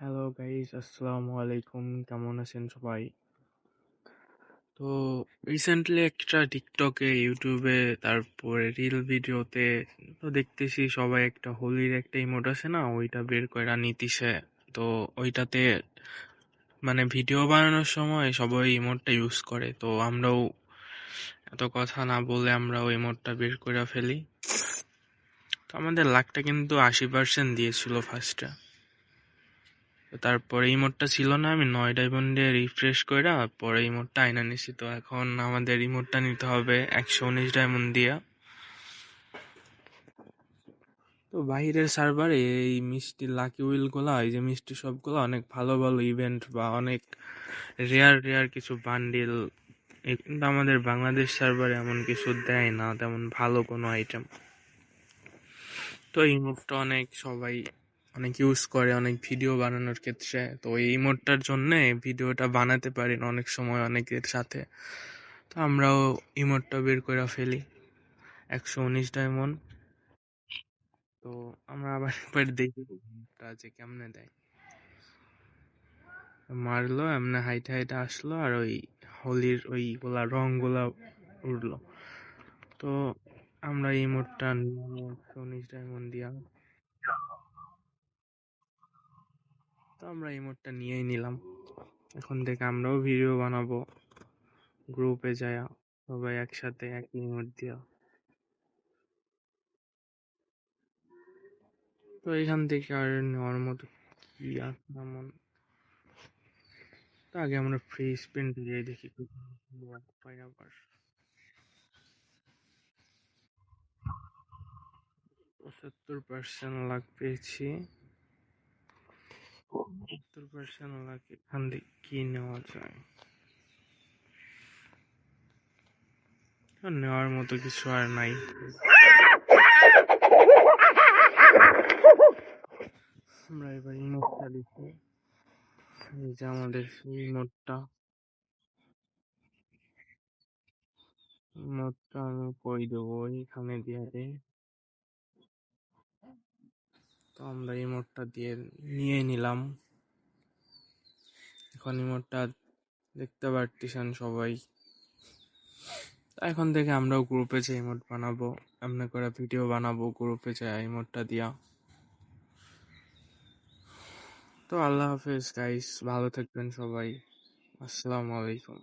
Hello guys আসসালামু আলাইকুম কেমন আছেন সবাই? তো রিসেন্টলি একটা টিকটকে ইউটিউবে তারপরে রিল ভিডিওতে তো দেখতেছি সবাই একটা হোলির একটা ইমোট আছে না? ওইটা বের করে নিতিছে। তো ওইটাতে মানে ভিডিও বানানোর সময় সবাই ইমোটটা ইউজ করে। তো আমরাও এত কথা না বলে আমরা ওই ইমোটটা বের করে ফেলি। তো আমাদের লাকটা কিন্তু আশি পার্সেন্ট দিয়েছিল ফার্স্টে তারপরে এই মোডটা ছিল না, আমি নয় ডায়মন্ডে রিফ্রেশ করে পরে এই মোডটা আইনা নিছি। তো এখন আমাদের এই মোডটা নিতে হবে একশো উনিশ ডায়মন্ড দিয়া। তো বাইরের সার্ভারে এই মিষ্টি লাকি উইলগুলো এই যে মিষ্টি সবগুলো অনেক ভালো ভালো ইভেন্ট বা অনেক রেয়ার রেয়ার কিছু বান্ডিল কিন্তু আমাদের বাংলাদেশ সার্ভারে এমন কিছু দেয় না, তেমন ভালো কোনো আইটেম তো এই মুভটা অনেক সবাই অনেক ইউজ করে, অনেক ভিডিও বানানোর ক্ষেত্রে। তো এই ইমোটটার জন্য ভিডিওটা বানাতে পারি না অনেক সময় অনেকের সাথে। তো আমরাও ইমোটটা বের করে ফেলি। একশো উনিশ ডায়মন্ড তো আমরা আবার একবার দেখি যে কেমনে দেয়। মারলো, এমনি হাইটে হাইটে আসলো আর ওই হোলির ওই ওইগুলা রংগুলা উঠল তো আমরা এই মোটটা একশো উনিশ ডায়মন্ড দিয়া তো আমরা এই মোডটা নিয়েই নিলাম। এখন থেকে আমরাও ভিডিও বানাবো। গ্রুপে যায় সবাই একসাথে এক ইমোট দিয়া। তো এখান থেকে আর নেওয়ার মতো কি এমন? তো আগে আমরা ফ্রি স্পিন দিয়ে দেখি। পাই আবার। পঁচাত্তর পার্সেন্ট লাগ পেয়েছি। সত্তর পার্সেন্ট এখান কি নেওয়া যায় নেওয়ার মতো কিছু আর নাই আমরা এবার ইমোটটা এই যে আমাদের ইমোটটা ইমোটটা আমি কই দেবো এখানে দিয়ে তো আমরা ইমোটটা দিয়ে নিয়ে নিলাম। এখন ইমোটটা দেখতে পারতেছেন সবাই। এখন থেকে আমরাও গ্রুপে যে ইমোট বানাবো। এমনি করে ভিডিও বানাবো গ্রুপে যে ইমোটটা দিয়া। তো আল্লাহ হাফেজ গাইস ভালো থাকবেন সবাই। আসসালামু আলাইকুম।